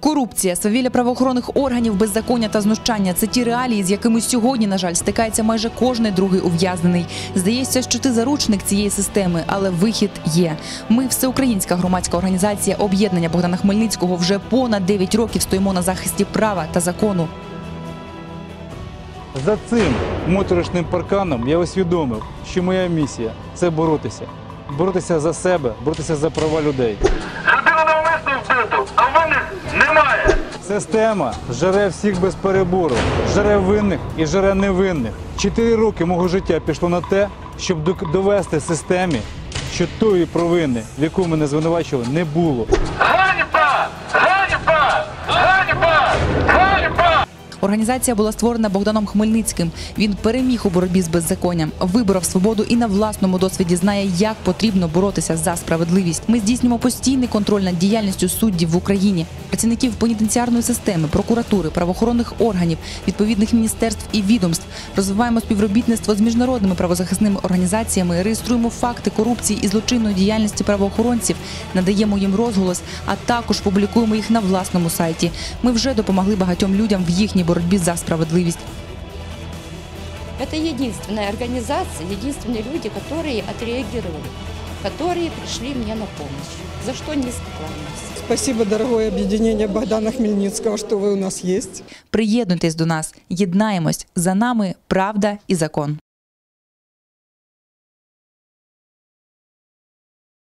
Корупція, свавілля правоохоронних органів, беззаконня та знущання це ті реалії, з якими сьогодні, на жаль, стикається майже кожний другий ув'язнений. Здається, що ти заручник цієї системи, але вихід є. Ми, всеукраїнська громадська організація об'єднання Богдана Хмельницького, вже понад 9 років стоїмо на захисті права та закону. За цим моторошним парканом я усвідомив, що моя місія це боротися. Боротися за себе, боротися за права людей. Система жере всіх без перебору, жере винних і жере невинних. Чотири роки мого життя пішло на те, щоб довести системі, що тої провини, в яку мене звинувачували, не було. Організація була створена Богданом Хмельницьким. Він переміг у боротьбі з беззаконням, виборов свободу і на власному досвіді знає, як потрібно боротися за справедливість. Ми здійснюємо постійний контроль над діяльністю суддів в Україні, працівників пенітенціарної системи, прокуратури, правоохоронних органів, відповідних міністерств і відомств. Розвиваємо співробітництво з міжнародними правозахисними організаціями, реєструємо факти корупції і злочинної діяльності правоохоронців, надаємо їм розголос, а також публікуємо їх на власному сайті. Ми вже допомогли багатьом людям в їхній боротьбі за справедливість. Это единственная организация, единственные люди, которые отреагировали, которые пришли мне на помощь. За что низко кланяюсь. Спасибо, дорогое объединение Богдана Хмельницкого, что вы у нас есть. Приєднуйтесь до нас, єднаємось за нами правда і закон.